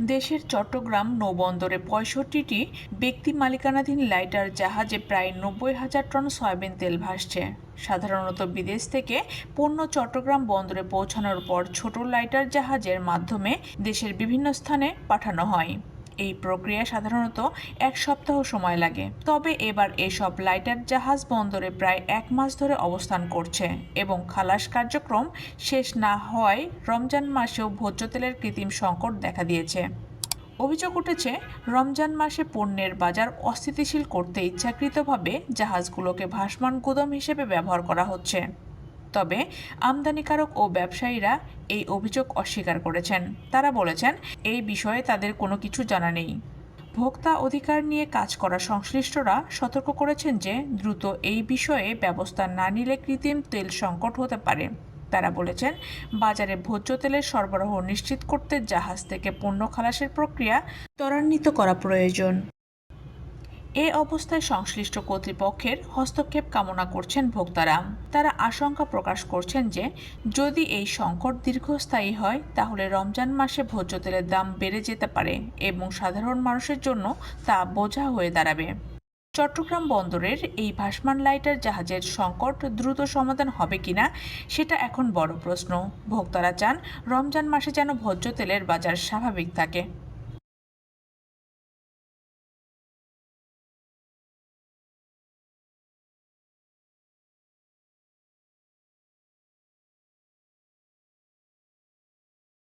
দেশের চট্টগ্রাম নৌবন্দরে পঁয়ষট্টিটি ব্যক্তি মালিকানাধীন লাইটার জাহাজে প্রায় নব্বই হাজার টন সয়াবিন তেল ভাসছে। সাধারণত বিদেশ থেকে পণ্য চট্টগ্রাম বন্দরে পৌঁছানোর পর ছোট লাইটার জাহাজের মাধ্যমে দেশের বিভিন্ন স্থানে পাঠানো হয়। এই প্রক্রিয়া সাধারণত এক সপ্তাহ সময় লাগে। তবে এবার এসব লাইটার জাহাজ বন্দরে প্রায় এক মাস ধরে অবস্থান করছে এবং খালাস কার্যক্রম শেষ না হওয়ায় রমজান মাসেও ভোজ্য তেলের কৃত্রিম সংকট দেখা দিয়েছে। অভিযোগ উঠেছে, রমজান মাসে পণ্যের বাজার অস্থিতিশীল করতে ইচ্ছাকৃতভাবে জাহাজগুলোকে ভাসমান গুদাম হিসেবে ব্যবহার করা হচ্ছে। তবে আমদানিকারক ও ব্যবসায়ীরা এই অভিযোগ অস্বীকার করেছেন। তারা বলেছেন, এই বিষয়ে তাদের কোনো কিছু জানা নেই। ভোক্তা অধিকার নিয়ে কাজ করা সংশ্লিষ্টরা সতর্ক করেছেন যে দ্রুত এই বিষয়ে ব্যবস্থা না নিলে কৃত্রিম তেল সংকট হতে পারে। তারা বলেছেন, বাজারে ভোজ্য তেলের সরবরাহ নিশ্চিত করতে জাহাজ থেকে পণ্য খালাসের প্রক্রিয়া ত্বরান্বিত করা প্রয়োজন। এ অবস্থায় সংশ্লিষ্ট কর্তৃপক্ষের হস্তক্ষেপ কামনা করছেন ভোক্তারা। তারা আশঙ্কা প্রকাশ করছেন যে, যদি এই সংকট দীর্ঘস্থায়ী হয়, তাহলে রমজান মাসে ভোজ্য তেলের দাম বেড়ে যেতে পারে এবং সাধারণ মানুষের জন্য তা বোঝা হয়ে দাঁড়াবে। চট্টগ্রাম বন্দরের এই ভাসমান লাইটার জাহাজের সংকট দ্রুত সমাধান হবে কিনা, সেটা এখন বড় প্রশ্ন। ভোক্তারা চান, রমজান মাসে যেন ভোজ্য তেলের বাজার স্বাভাবিক থাকে।